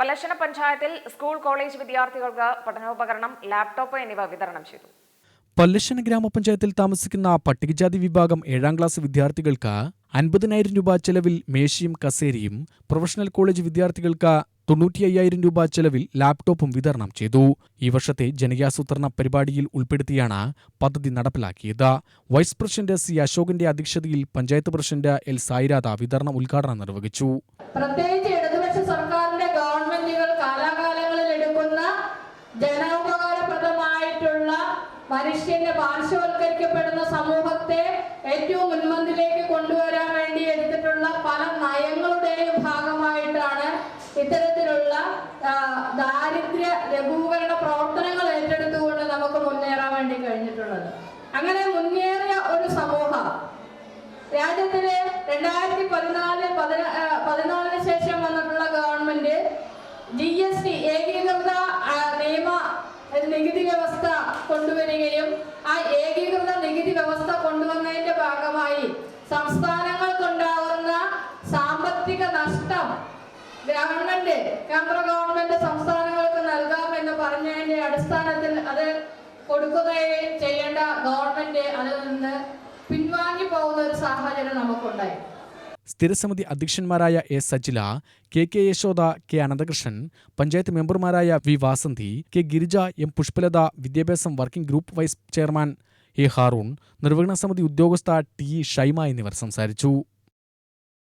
പലശന പഞ്ചായത്തിൽ school college വിദ്യാർത്ഥികൾക്ക് പഠനോപകരണം laptop എന്നിവ വിതരണം ചെയ്തു. പല്ലശ്ശന ഗ്രാമപഞ്ചായത്തിൽ താമസിക്കുന്ന പട്ടികജാതി വിഭാഗം ഏഴാം ക്ലാസ് വിദ്യാർത്ഥികൾക്ക് അൻപതിനായിരം രൂപ ചെലവിൽ മേശയും കസേരയും പ്രൊഫഷണൽ കോളേജ് വിദ്യാർത്ഥികൾക്ക് തൊണ്ണൂറ്റി അയ്യായിരം രൂപ ചെലവിൽ ലാപ്ടോപ്പും വിതരണം ചെയ്തു. ഈ വർഷത്തെ ജനകീയാസൂത്രണ പരിപാടിയിൽ ഉൾപ്പെടുത്തിയാണ് പദ്ധതി നടപ്പിലാക്കിയത്. വൈസ് പ്രസിഡന്റ് സി അശോകന്റെ അധ്യക്ഷതയിൽ പഞ്ചായത്ത് പ്രസിഡന്റ് എൽ സായിരാധ വിതരണം ഉദ്ഘാടനം നിർവഹിച്ചു. പ്രത്യേകിച്ച് മനുഷ്യന് പാർശ്വവൽക്കരിക്കപ്പെടുന്ന സമൂഹത്തെ ഏറ്റവും മുൻപന്തിലേക്ക് കൊണ്ടുവരാൻ വേണ്ടി എടുത്തിട്ടുള്ള പല നയങ്ങളുടെയും ഭാഗമായിട്ടാണ് ഇത്തരത്തിലുള്ള ദാരിദ്ര്യ ലഘൂകരണ പ്രവർത്തനങ്ങൾ ഏറ്റെടുത്തുകൊണ്ട് നമുക്ക് മുന്നേറാൻ വേണ്ടി കഴിഞ്ഞിട്ടുള്ളത്. അങ്ങനെ മുന്നേറിയ ഒരു സമൂഹം രാജ്യത്തിൽ രണ്ടായിരത്തി പതിനാല് പതിന- പതിനാലിന് ശേഷം വന്നിട്ടുള്ള ഗവൺമെന്റ് ജി എസ് ടി ഏകീകൃത നിയമ നികുതി വ്യവസ്ഥ സംസ്ഥാനങ്ങൾക്കുണ്ടാകുന്ന സാമ്പത്തിക നഷ്ടം ഗവൺമെന്റ് കേന്ദ്ര ഗവൺമെന്റ് സംസ്ഥാനങ്ങൾക്ക് നൽകാമെന്ന് പറഞ്ഞതിന്റെ അടിസ്ഥാനത്തിൽ അത് കൊടുക്കുകയും ചെയ്യേണ്ട ഗവൺമെന്റ് അതിൽ നിന്ന് പിൻവാങ്ങി പോകുന്ന ഒരു സാഹചര്യം നമുക്കുണ്ടായി. സ്ഥിരസമിതി അധ്യക്ഷന്മാരായ A Sajila K K Yashoda K Ananthakrishnan panchayat മെമ്പർമാരായ V Vasanthi K Girija M Pushpalatha വിദ്യാഭ്യാസം working group vice chairman A Haroon നിർവഹണ സമിതി ഉദ്യോഗസ്ഥ ടി ഷൈമ എന്നിവർ സംസാരിച്ചു.